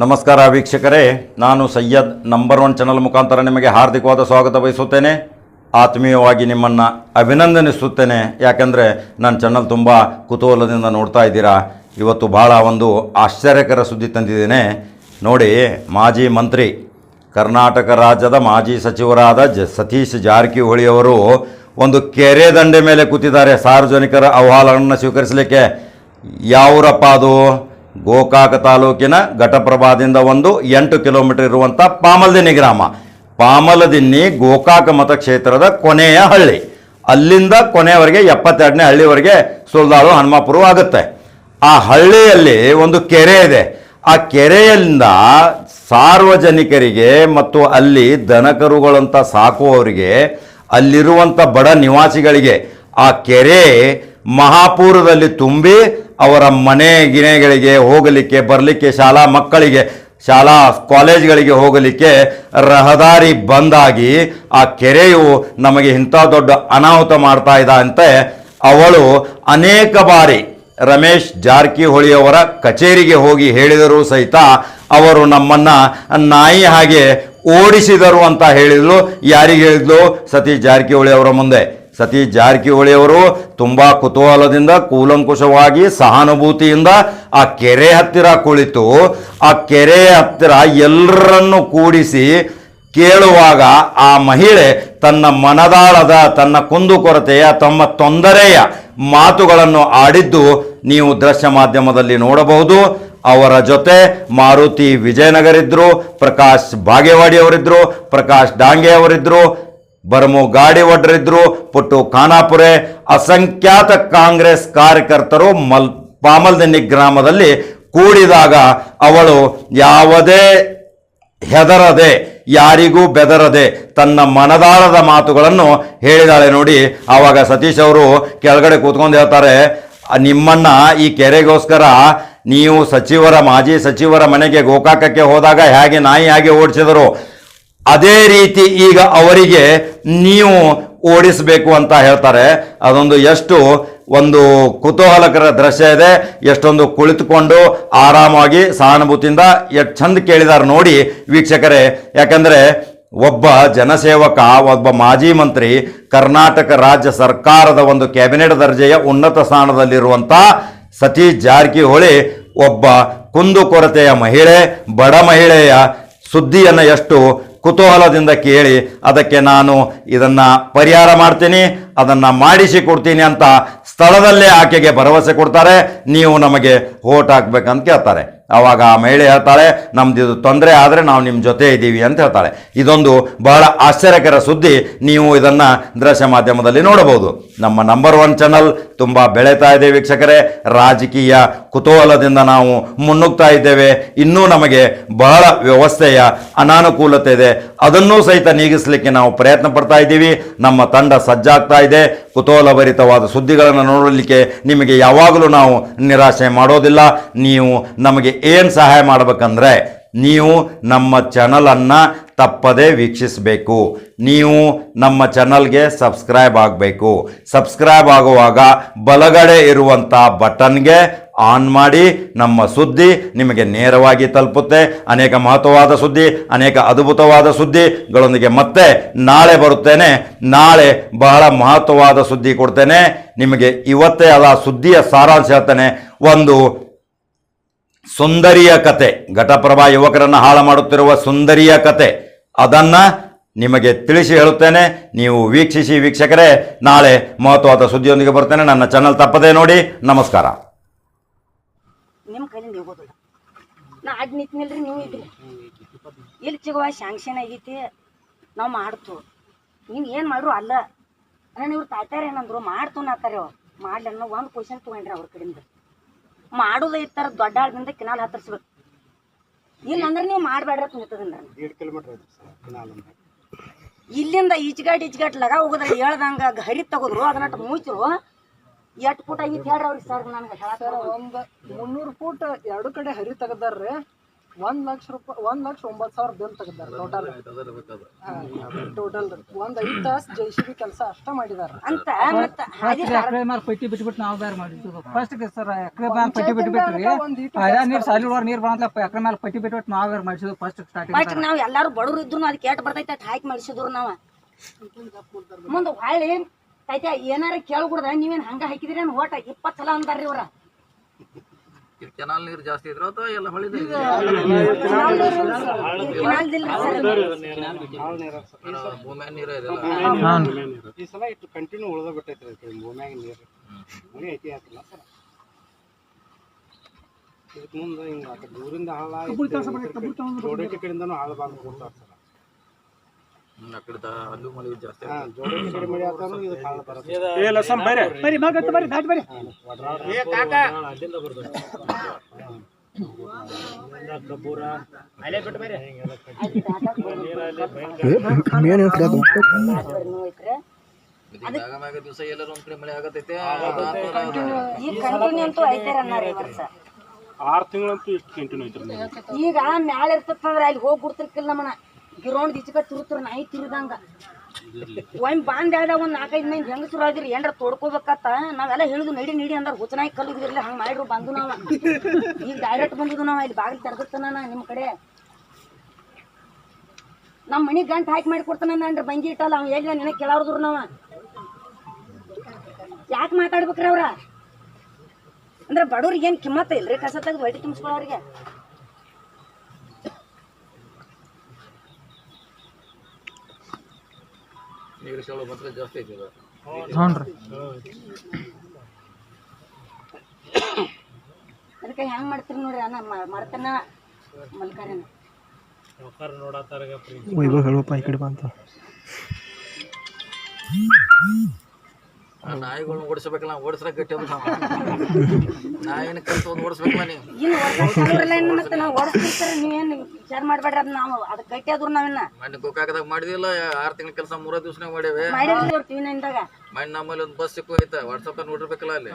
ನಮಸ್ಕಾರ ವೀಕ್ಷಕರೇ, ನಾನು ಸಯ್ಯದ್ ನಂಬರ್ ಒನ್ ಚಾನಲ್ ಮುಖಾಂತರ ನಿಮಗೆ ಹಾರ್ದಿಕವಾದ ಸ್ವಾಗತ ಬಯಸುತ್ತೇನೆ. ಆತ್ಮೀಯವಾಗಿ ನಿಮ್ಮನ್ನು ಅಭಿನಂದನಿಸುತ್ತೇನೆ. ಯಾಕೆಂದರೆ ನನ್ನ ಚಾನಲ್ ತುಂಬ ಕುತೂಹಲದಿಂದ ನೋಡ್ತಾ ಇದ್ದೀರಾ. ಇವತ್ತು ಭಾಳ ಒಂದು ಆಶ್ಚರ್ಯಕರ ಸುದ್ದಿ ತಂದಿದ್ದೇನೆ. ನೋಡಿ, ಮಾಜಿ ಮಂತ್ರಿ, ಕರ್ನಾಟಕ ರಾಜ್ಯದ ಮಾಜಿ ಸಚಿವರಾದ ಜ ಸತೀಶ್ ಜಾರಕಿಹೊಳಿ ಅವರು ಒಂದು ಕೆರೆ ದಂಡೆ ಮೇಲೆ ಕೂತಿದ್ದಾರೆ. ಸಾರ್ವಜನಿಕರ ಅಹವಾಲನ್ನು ಸ್ವೀಕರಿಸಲಿಕ್ಕೆ. ಯಾವರಪ್ಪ ಅದು? ಗೋಕಾಕ ತಾಲೂಕಿನ ಘಟಪ್ರಭಾದಿಂದ ಒಂದು ಎಂಟು ಕಿಲೋಮೀಟರ್ ಇರುವಂಥ ಪಾಮಲ್ದಿನ್ನಿ ಗ್ರಾಮ. ಪಾಮಲದಿನ್ನಿ ಗೋಕಾಕ ಮತಕ್ಷೇತ್ರದ ಕೊನೆಯ ಹಳ್ಳಿ. ಅಲ್ಲಿಂದ ಕೊನೆಯವರೆಗೆ ಎಪ್ಪತ್ತೆರಡನೇ ಹಳ್ಳಿವರೆಗೆ ಸುಲ್ದಾಳು ಹನುಮಾಪುರ ಆಗುತ್ತೆ. ಆ ಹಳ್ಳಿಯಲ್ಲಿ ಒಂದು ಕೆರೆ ಇದೆ. ಆ ಕೆರೆಯಿಂದ ಸಾರ್ವಜನಿಕರಿಗೆ ಮತ್ತು ಅಲ್ಲಿ ದನಕರುಗಳಂತ ಸಾಕುವವರಿಗೆ ಅಲ್ಲಿರುವಂಥ ಬಡ ನಿವಾಸಿಗಳಿಗೆ ಆ ಕೆರೆ ಮಹಾಪೂರದಲ್ಲಿ ತುಂಬಿ ಅವರ ಮನೆ ಗಿನೆಗಳಿಗೆ ಹೋಗಲಿಕ್ಕೆ, ಬರಲಿಕ್ಕೆ ಶಾಲಾ ಮಕ್ಕಳಿಗೆ, ಶಾಲಾ ಕಾಲೇಜ್ಗಳಿಗೆ ಹೋಗಲಿಕ್ಕೆ ರಹದಾರಿ ಬಂದಾಗಿ ಆ ಕೆರೆಯು ನಮಗೆ ಇಂಥ ದೊಡ್ಡ ಅನಾಹುತ ಮಾಡ್ತಾ ಇದ್ದ ಅಂತೆ ಅವಳು ಅನೇಕ ಬಾರಿ ರಮೇಶ್ ಜಾರಕಿಹೊಳಿಯವರ ಕಚೇರಿಗೆ ಹೋಗಿ ಹೇಳಿದರೂ ಸಹಿತ ಅವರು ನಮ್ಮನ್ನು ನಾಯಿ ಹಾಗೆ ಓಡಿಸಿದರು ಅಂತ ಹೇಳಿದ್ಲು. ಯಾರಿಗೆ ಹೇಳಿದ್ಲು? ಸತೀಶ್ ಜಾರಕಿಹೊಳಿ ಅವರ ಮುಂದೆ. ಸತೀಶ್ ಜಾರಕಿಹೊಳಿ ಅವರು ತುಂಬಾ ಕುತೂಹಲದಿಂದ, ಕೂಲಂಕುಷವಾಗಿ, ಸಹಾನುಭೂತಿಯಿಂದ ಆ ಕೆರೆ ಹತ್ತಿರ ಕುಳಿತು, ಆ ಕೆರೆ ಹತ್ತಿರ ಎಲ್ಲರನ್ನು ಕೂಡಿಸಿ ಕೇಳುವಾಗ ಆ ಮಹಿಳೆ ತನ್ನ ಮನದಾಳದ, ತನ್ನ ಕುಂದುಕೊರತೆಯ ತಮ್ಮ ತೊಂದರೆಯ ಮಾತುಗಳನ್ನು ಆಡಿದ್ದು ನೀವು ದೃಶ್ಯ ಮಾಧ್ಯಮದಲ್ಲಿ ನೋಡಬಹುದು. ಅವರ ಜೊತೆ ಮಾರುತಿ ವಿಜಯನಗರ ಇದ್ರು ಪ್ರಕಾಶ್ ಬಾಗೇವಾಡಿ ಅವರಿದ್ರು ಪ್ರಕಾಶ್ ಡಾಂಗೆ ಅವರಿದ್ರು ಬರ್ಮು ಗಾಡಿ ಒಡ್ರಿದ್ರು ಪುಟ್ಟು ಖಾನಾಪುರೆ. ಅಸಂಖ್ಯಾತ ಕಾಂಗ್ರೆಸ್ ಕಾರ್ಯಕರ್ತರು ಮಲ್ ಪಾಮಲ್ದನ್ನಿ ಗ್ರಾಮದಲ್ಲಿ ಕೂಡಿದಾಗ ಅವಳು ಯಾವುದೇ ಹೆದರದೆ ಯಾರಿಗೂ ಬೆದರದೆ ತನ್ನ ಮನದಾಳದ ಮಾತುಗಳನ್ನು ಹೇಳಿದಾಳೆ ನೋಡಿ. ಆವಾಗ ಸತೀಶ್ ಅವರು ಕೆಳಗಡೆ ಕೂತ್ಕೊಂಡು ಹೇಳ್ತಾರೆ "ಆ, ನಿಮ್ಮನ್ನ ಈ ಕೆರೆಗೋಸ್ಕರ ನೀವು ಸಚಿವರ ಮಾಜಿ ಸಚಿವರ ಮನೆಗೆ ಗೋಕಾಕಕ್ಕೆ ಹೋದಾಗ ಹೇಗೆ ನಾಯಿ ಹಾಗೆ ಓಡಿಸಿದರು? ಅದೇ ರೀತಿ ಈಗ ಅವರಿಗೆ ನೀವು ಓಡಿಸಬೇಕು ಅಂತ ಹೇಳ್ತಾರೆ. ಅದೊಂದು ಎಷ್ಟು ಒಂದು ಕುತೂಹಲಕರ ದೃಶ್ಯ ಇದೆ. ಎಷ್ಟೊಂದು ಕುಳಿತುಕೊಂಡು ಆರಾಮಾಗಿ ಸಹಾನುಭೂತಿಯಿಂದ ಎಷ್ಟು ಚಂದ ಕೇಳಿದಾರೆ ನೋಡಿ ವೀಕ್ಷಕರೇ. ಯಾಕಂದರೆ ಒಬ್ಬ ಜನಸೇವಕ, ಒಬ್ಬ ಮಾಜಿ ಮಂತ್ರಿ ಕರ್ನಾಟಕ ರಾಜ್ಯ ಸರ್ಕಾರದ ಒಂದು ಕ್ಯಾಬಿನೆಟ್ ದರ್ಜೆಯ ಉನ್ನತ ಸ್ಥಾನದಲ್ಲಿರುವಂಥ ಸತೀಶ್ ಜಾರಕಿಹೊಳಿ ಒಬ್ಬ ಕುಂದುಕೊರತೆಯ ಮಹಿಳೆ, ಬಡ ಮಹಿಳೆಯ ಸುದ್ದಿಯನ್ನು ಎಷ್ಟು ಕುತೂಹಲದಿಂದ ಕೇಳಿ, ಅದಕ್ಕೆ ನಾನು ಇದನ್ನು ಪರಿಹಾರ ಮಾಡ್ತೀನಿ, ಅದನ್ನು ಮಾಡಿಸಿ ಕೊಡ್ತೀನಿ ಅಂತ ಸ್ಥಳದಲ್ಲೇ ಆಕೆಗೆ ಭರವಸೆ ಕೊಡ್ತಾರೆ. ನೀವು ನಮಗೆ ಓಟ್ ಹಾಕ್ಬೇಕಂತ ಕೇಳ್ತಾರೆ. ಅವಾಗ ಆ ಮಹಿಳೆ ಹೇಳ್ತಾಳೆ ನಮ್ದು ಇದು ತೊಂದರೆ ಆದರೆ ನಾವು ನಿಮ್ಮ ಜೊತೆ ಇದ್ದೀವಿ ಅಂತ ಹೇಳ್ತಾಳೆ. ಇದೊಂದು ಬಹಳ ಆಶ್ಚರ್ಯಕರ ಸುದ್ದಿ, ನೀವು ಇದನ್ನು ದೃಶ್ಯ ಮಾಧ್ಯಮದಲ್ಲಿ ನೋಡಬಹುದು. ನಮ್ಮ ನಂಬರ್ ಒನ್ ಚಾನಲ್ ತುಂಬ ಬೆಳೀತಾ ಇದೆ ವೀಕ್ಷಕರೇ. ರಾಜಕೀಯ ಕುತೂಹಲದಿಂದ ನಾವು ಮುನ್ನುಗ್ತಾ ಇದ್ದೇವೆ. ಇನ್ನೂ ನಮಗೆ ಬಹಳ ವ್ಯವಸ್ಥೆಯ ಅನಾನುಕೂಲತೆ ಇದೆ. ಅದನ್ನೂ ಸಹಿತ ನೀಗಿಸಲಿಕ್ಕೆ ನಾವು ಪ್ರಯತ್ನ ಪಡ್ತಾ ಇದ್ದೀವಿ. ನಮ್ಮ ತಂಡ ಸಜ್ಜಾಗ್ತಾ ಇದೆ. ಕುತೂಹಲಭರಿತವಾದ ಸುದ್ದಿಗಳನ್ನು ನೋಡಲಿಕ್ಕೆ ನಿಮಗೆ ಯಾವಾಗಲೂ ನಾವು ನಿರಾಶೆ ಮಾಡೋದಿಲ್ಲ. ನೀವು ನಮಗೆ ಏನು ಸಹಾಯ ಮಾಡಬೇಕಂದ್ರೆ, ನೀವು ನಮ್ಮ ಚಾನಲನ್ನು ತಪ್ಪದೇ ವೀಕ್ಷಿಸಬೇಕು. ನೀವು ನಮ್ಮ ಚಾನಲ್ಗೆ ಸಬ್ಸ್ಕ್ರೈಬ್ ಆಗಬೇಕು. ಸಬ್ಸ್ಕ್ರೈಬ್ ಆಗುವಾಗ ಬಲಗಡೆ ಇರುವಂಥ ಬಟನ್ಗೆ ಆನ್ ಮಾಡಿ ನಮ್ಮ ಸುದ್ದಿ ನಿಮಗೆ ನೇರವಾಗಿ ತಲುಪುತ್ತೆ. ಅನೇಕ ಮಹತ್ವವಾದ ಸುದ್ದಿ, ಅನೇಕ ಅದ್ಭುತವಾದ ಸುದ್ದಿಗಳೊಂದಿಗೆ ಮತ್ತೆ ನಾಳೆ ಬರುತ್ತೇನೆ. ನಾಳೆ ಬಹಳ ಮಹತ್ವವಾದ ಸುದ್ದಿ ಕೊಡ್ತೇನೆ. ನಿಮಗೆ ಇವತ್ತೇ ಅದ ಸುದ್ದಿಯ ಸಾರಾಂಶ ಹೇಳ್ತೇನೆ. ಒಂದು ಸುಂದರಿಯ ಕತೆ, ಘಟಪ್ರಭಾ ಯುವಕರನ್ನು ಹಾಳು ಮಾಡುತ್ತಿರುವ ಸುಂದರಿಯ ಕತೆ. ಅದನ್ನು ನಿಮಗೆ ತಿಳಿಸಿ ಹೇಳುತ್ತೇನೆ. ನೀವು ವೀಕ್ಷಿಸಿ ವೀಕ್ಷಕರೇ, ನಾಳೆ ಮಹತ್ವವಾದ ಸುದ್ದಿಯೊಂದಿಗೆ ಬರ್ತೇನೆ ನನ್ನ ಚಾನಲ್ ತಪ್ಪದೇ ನೋಡಿ, ನಮಸ್ಕಾರ. ನಿಮ್ಮ ಕೈಲಿಂದ ಹೋಗೋದಿಲ್ಲ. ನಾ ಅಡ್ ನಿಂತಿನಿಲ್ರಿ ನೀವು ಇದ್ರಿ. ಇಲ್ಲಿ ಸಿಗುವ ಶಾಂಕ್ಷನ್ ಆಗೈತಿ ನಾವು ಮಾಡ್ತು. ನೀವು ಏನು ಮಾಡ್ರು ಅಲ್ಲ. ನಾನು ಇವ್ರು ತಾಯ್ತಾರ ಏನಂದ್ರು ಮಾಡ್ತು ನಾತಾರೆ ಅವ್ರು. ಮಾಡ್ಲಿ ಅನ್ನೋ ಒಂದು ಕ್ವಶನ್ ತೊಗೊಂಡ್ರಿ ಅವ್ರ ಕಡೆಯಿಂದ. ಮಾಡೋದು ಇರ್ತಾರ ದೊಡ್ಡ ಆಳದಿಂದ ಕಿನಾಲ್ ಹತ್ತರಿಸ್ಬೇಕು. ಇಲ್ಲ ಅಂದ್ರೆ ನೀವು ಮಾಡಬೇಡ್ರಿ ಕಿಲೋಮೀಟರ್ ಕಿನಾಲ್ ಇಲ್ಲಿಂದ ಈಚ್ಗಾಟ್ ಈಚ್ಗಾಟ್ ಲಗ ಹೋಗೋದ್ರ ಹೇಳ್ದಂಗ ಹರಿ ತಗೋದ್ರು ಅದನ್ನ ಮುಚ್ಚಿರು ಎಷ್ಟು ಫುಟ್ ಆಗಿತ್ತು ಹೇಳ್ರಿ ಅವ್ರಿಗೆ ಸರ್ ನನಗೆ ಹೇಳಕ್ಕೆ ಒಂದು ಮುನ್ನೂರು ಫೂಟ್ ಎರಡು ಕಡೆ ಹರಿ ತೆಗೆದಾರ್ರಿ. ಒಂದ್ ಲಕ್ಷ ರೂಪಾಯಿ ಒಂದ್ ಲಕ್ಷ ಒಂಬತ್ತು ಸಾವಿರ ಬಿಲ್ ತೆಗೆದಾರ ಟೋಟಲ್ ಟೋಟಲ್ ಒಂದ್ ಐದ್ ತಾಸ್ ಜೆ ಸಿ ಬಿ ಕೆಲಸ ಅಷ್ಟ ಮಾಡಿದಾರ ಅಂತ ಮತ್ತ ಎಕರೆ ಪಟ್ಟಿ ಬಿಟ್ಬಿಟ್ಟು ನಾವು ಬೇರೆ ಮಾಡಿದ್ವಿ ಫಸ್ಟ್ ಸರ್ ಎಕರೆ ಮೇಲೆ ಪಟ್ಟಿ ಬಿಟ್ಬಿಟ್ರಿ. ಅದೇ ನೀರು ಒಳಗ್ ನೀರು ಬಂದ್ಲ ಎಕರೆ ಮೇಲೆ ಪಟ್ಟಿ ಬಿಟ್ಬಿಟ್ಟು ನಾವು ಬೇರೆ ಮಾಡಿಸಿದ್ವಿ ಫಸ್ಟ್ ಸ್ಟಾರ್ಟಿಂಗ್ ಬಟ್ ನಾವ್ ಎಲ್ಲಾರು ಬಡವ್ರು ಇದ್ರು ಅದಕ್ಕೆ ಏಟ್ ಬರ್ತೈತೆ ಹಾಕಿ ಮಾಡಿಸಿದ್ರು ನಾವ. ಮುಂದ ಹೊಳ್ಳಿ ಆಯ್ತಾ ಏನಾರ ಕೇಳ್ಬಿಡ್ದ ನೀವೇನ್ ಹಂಗ ಹಾಕಿದ್ರಿ ಏನ್ ಓಟ ಇಪ್ಪತ್ ಸಲ ಅಂತಾರ್ರಿ ಇವ್ರ. ಕೆನಾಲ್ ನೀರು ಜಾಸ್ತಿ ಇದ್ರ ಅಥವಾ ಎಲ್ಲ ಸರ್. ಭೂಮ್ಯಾಗ ನೀರ ಇದೆಲ್ಲ ಈ ಸಲ ಇಟ್ಟು ಕಂಟಿನ್ಯೂ ಉಳ್ದ ಬಿಟ್ಟೈತ್ರಿ ಭೂಮ್ಯಾಗ ನೀರು. ಮಳೆ ಐತಿ ಹಾಕಿಲ್ಲ ಸರ್. ಇದಕ್ಕೆ ಮುಂದೆ ಹಿಂಗ ದೂರಿಂದ ಹಾಳ ಕಡೆಯಿಂದನೂ ಹಾಳು ಬಾಂದ್ ಕೊಡ್ತಾರೆ ದಿವಸ ಎಲ್ಲರೂ ಒಂದ್ ಕಡೆ ಮಳೆ ಆಗತೈತೆ ಈಗ ಕಂಟಿನ್ಯೂ ಅಂತೂ ಐತಾರ ಅನ್ನಾರ ಈ ವರ್ಷ ಆರು ತಿಂಗಳಂತೂ ಇಷ್ಟು ಕಂಟಿನ್ಯೂ ಐತ್ರಿ ಈಗ ಮ್ಯಾಲ ಇರ್ತಂದ್ರೆ ಅಲ್ಲಿ ಹೋಗಿ ಬಿಡ್ತಿರ್ಕಿಲ್ಲ ನಮ್ಮನ ಗಿರೌಂಡ್ ದಿಚ್ಚಕ ತಿರುತ್ತರ ನಾಯಿ ತಿರುದಂಗ. ಒಮ್ಮೆ ಬಾಂದ್ ಆದ ಒಂದ್ ನಾಲ್ಕೈದು ಮಂದಿ ಹೆಂಗಸರು ಆದ್ರಿ, ಏನ್ರ ತೋಡ್ಕೋಬೇಕತ್ತ ನಾವೆಲ್ಲ ಹೇಳಿದ್ವು, ನಡಿ ನಡಿ ಅಂದ್ರ ಹುಚನಾಯಿ ಕಲ್ಲಿದ್ರಲ್ಲ ಹಂಗ ಮಾಡಿದ್ರು ಬಂದು ನಾವ. ಈಗ ಡೈರೆಕ್ಟ್ ಬಂದಿದ್ದು ನಾವು, ಇಲ್ಲಿ ಬಾಗಿಲು ತರ್ಗತ್ತನ ನಿಮ್ ಕಡೆ. ನಮ್ಮ ಮನಿ ಗಂಟ್ ಹಾಕಿ ಮಾಡಿ ಕೊಡ್ತಾನ ಅಂದ್ರೆ ಬಂಗಿ ಇಟ್ಟಲ್ಲ ಅವ್ನು ಎಲ್ಲಿ ನಿನಗೆ ಕೇಳಾರ್ದ್ರು ನಾವ. ಯಾಕೆ ಮಾತಾಡ್ಬೇಕ್ರಿ ಅವ್ರ? ಅಂದ್ರೆ ಬಡವ್ರಿಗೆ ಏನ್ ಕಿಮ್ಮತ್ತ ಇಲ್ರಿ, ಕಸ ತೆಗೆದು ಹೊಟ್ಟಿ ತುಂಬಿಸ್ಕೊಳ್ಳೋರಿಗೆ ನೀರು ಶಾಲು ಮಾತ್ರ ಜಾಸ್ತಿ ಐತಿ ಇದು. ಅದಕ್ಕೆ ಹೆಂಗ್ ಮಾಡ್ತೀರಿ ನೋಡ್ರಿ ಅನ್ನ ಮರ್ತನ ಮಲ್ಕಾರನ? ಆ ನಾಯಿಗಳನ್ನ ಓಡಿಸ್ಬೇಕಲ್ಲ ಓಡಿಸ್ರ ಗಟ್ಟಿ ಅಂತ ನಾಯಿನ ಕಲ್ತು ಒಂದು ಓಡಿಸ್ಬೇಕಲ್ಲ ನೀವು ಏನ್ ಮತ್ತೆ ನಾವು ಓಡಿಸ್ತಿರ್ತಾರೆ ನೀವೇನ್ ವಿಚಾರ ಮಾಡ್ಬೇಡ್ರಿ ಅದ್ ನಾವು. ಅದ್ ಗಟ್ಟಿ ಆದ್ರು ನಾವಿನ್ನ ಮಣ್ಣು ಗೋಕಾಕದಾಗ ಮಾಡಿದಿಲ್ಲ ಆರ್ ತಿಂಗಳ ಕೆಲಸ ಮೂರ ದಿವ್ಸನಾಗ ಮಾಡೇವೆ. ಮಾಡಿರ್ತೀವಿ ಟಿವಿನಿಂದಾಗ ನಮ್ಮಲ್ಲಿ ಒಂದ್ ಬಸ್ ಸಿಕ್ಕು ಐತ ವಾಟ್ಸಪ್ ನೋಡಿರ್ಬೇಕಲ್ಲ ಅಲ್ಲಿ.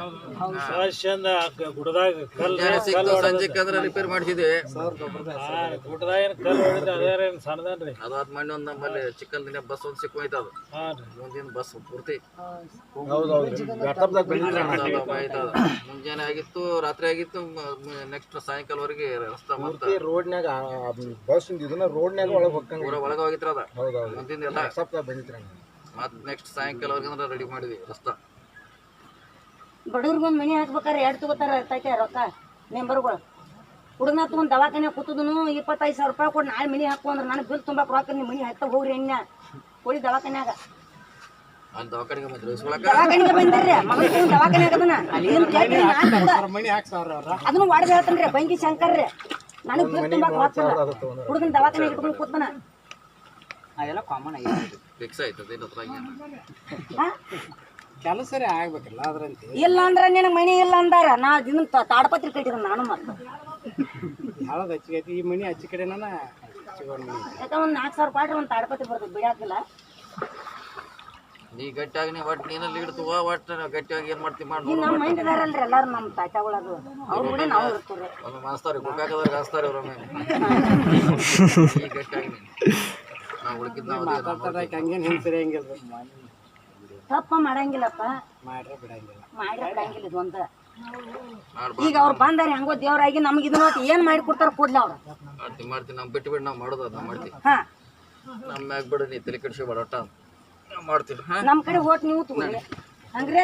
ಮುಂಜಾನೆ ಸಿಕ್ತು ಸಂಜೆ ಅಂದ್ರೆ ರಿಪೇರ್ ಮಾಡಿಸಿದ್ವಿ. ಅದಾದ ಮಣ್ಣು ಒಂದ್ ನಮ್ಮಲ್ಲಿ ಚಿಕ್ಕನ್ ದಿನ ಬಸ್ ಒಂದ್ ಸಿಕ್ಕು ಐತ ಅದು ಮುಂದಿನ ಬಸ್ ಪೂರ್ತಿ. ಮುಂಜಾನೆ ಆಗಿತ್ತು ರಾತ್ರಿ ಆಗಿತ್ತು ನೆಕ್ಸ್ಟ್ ಸಾಯಂಕಾಲವರೆಗೆ ರಸ್ತೆ ಮತ್ತೆ ರೋಡ್ನ್ಯಾಗ ಬಸ್ ಇದನ್ನ ರೋಡ್ನ್ಯಾಗ ಒಳಗೆ ಹೋಗ್ತಂಗ ಪೂರ ಒಳಗೆ ಹೋಗಿತ್ರ ಅದ? ಮುಂದಿನ ಎಲ್ಲ ಸಪ್ತ ಬಂದಿತ್ರಿ ಮತ್ತೆ ನೆಕ್ಸ್ಟ್ ಸಾಯಂಕಾಲವರೆಗೆ ಅಂದ್ರೆ ರೆಡಿ ಮಾಡಿದ್ವಿ ರಸ್ತಾ? ಬಡವ್ರಿಗೊಂದು ಮನೆ ಹಾಕ್ಬೇಕಾರೆ ಎರಡು ತಗೋತಾರ ತಾಕೆ ರೊಕ್ಕ ಮೆಂಬರ್ಗಳು. ಹುಡುಗನ ತಗೊಂಡ್ ದವಾಖಾನೆ ಕೂತದನು ಇಪ್ಪತ್ತೈದು ಸಾವಿರ ರೂಪಾಯಿ ಕೊಟ್ಟು ನಾಳೆ ಮನಿ ಹಾಕು ಅಂದ್ರೆ ನನಗೆ ಬಿಲ್ ತುಂಬಾ ರೊಕ್ಕ ನಿಮ್ಮ ಮನಿ ಹಾಕ್ತಾ ಹೋಗ್ರಿ ಎಣ್ಣ ಹೋಳಿ ದವಾಖಾನ್ಯಾಗ. ದವಾಖಾನೆಗೆ ಬಂದ್ರು ಮಗನ ದವಾಖಾನೆ ಅದನ್ನ. ನಾನ್ ಅದನ್ನು ವಾಡ್ದ ಹೇಳ್ತಾನ್ರಿ ಬಂಗಿ ಶಂಕರ್ರಿ. ನನಗ್ ತುಂಬಾ ತುಂಬಾಕ್ ಆಗುತ್ತೆ ಹುಡುಗನ ದವಾಖಾನೆ ಇಟ್ಕೊಂಡು ಕೂತಾನ ಫಿಕ್ಸ್ ಆಯ್ತದ ಇಲ್ಲ ಅದ್ರಾಗ ಏನು. ಕೆಲಸ ಸರಿ ಆಗ್ಬೇಕಲ್ಲ ಅದ್ರಂತೆ. ಇಲ್ಲ ಅಂದ್ರೆ ನಿನಗೆ ಮನಿ ಇಲ್ಲ ಅಂದಾರ. ನಾ ದಿನ ತಾಡಪತ್ರಿ ಕಟ್ಟಿದ ನಾನು ಮತ್ತೆ ಯಾವ್ದು ಹಚ್ಚಿಗೆ ಐತಿ? ಈ ಮನಿ ಹಚ್ಚಿ ಕಡೆ ನಾನು ಒಂದ್ ನಾಲ್ಕು ಸಾವಿರ ರೂಪಾಯಿ ಒಂದ್ ತಾಡಪತ್ರಿ ಬರ್ತದೆ ಬಿಡಾಕಿಲ್ಲ. ನೀ ಗಟ್ಟಿಯಾಗಿ ನೀ ಒಟ್ಟು ಲೀಡ್ ಇಡ್ತುವ ಒಟ್ಟು ಗಟ್ಟಿಯಾಗಿ ಏನ್ ಮಾಡ್ತಿ ಮಾಡಿ ನಮ್ಮ ಮೈಂಡ್ ಇದಾರಲ್ರಿ ಎಲ್ಲಾರು ನಮ್ಮ ತಾತಾಗಳದು ಅವ್ರ ಕೂಡ ನಾವು ಇರ್ತೀವಿ ಮಾಸ್ತಾರಿ ಹಾಸ್ತಾರಿ ಗಟ್ಟಿಯಾಗಿ ನೀನು ಉಳ್ಕಿದ್ ಹಂಗೇನು ತಪ್ಪ ಮಾಡಂಗಿಲ್ಲಪ್ಪ. ಮಾಡ್ರೆ ಬಿಡಂಗಿಲ್ಲ. ಮಾಡ್ರೆ ಬಿಡಂಗಿಲ್ಲ ಈಗ ಅವ್ರು ಬಂದಾರ ಹೆಂಗೋ ದೇವ್ರಾಗಿ ನಮ್ಗೆ ಇದನ್ನ ಏನು ಮಾಡಿ ಕೊಡ್ತಾರ ಕೊಡ್ಲಿ ಅವ್ರ. ಮಾಡ್ತಿ ಮಾಡ್ತಿ ನಾವು ಬಿಟ್ಟು ಬಿಟ್ಟು ನಾವು ಮಾಡೋದು ಅದು ನಾವು ಮಾಡ್ತೀವಿ ಹಾ. ನಮ್ಮ ಮ್ಯಾಗ ಬಿಡು ನೀ ತಲೆ ಕೆಡಿಸ್ಬೇಡ ಒಟ್ಟ. ಮಾಡ್ತೀವಿ ನಮ್ ಕಡೆ ಓಟ್ ನೀವು ತಗೊಳ್ಳಿ. ಹಂಗ್ರೆ?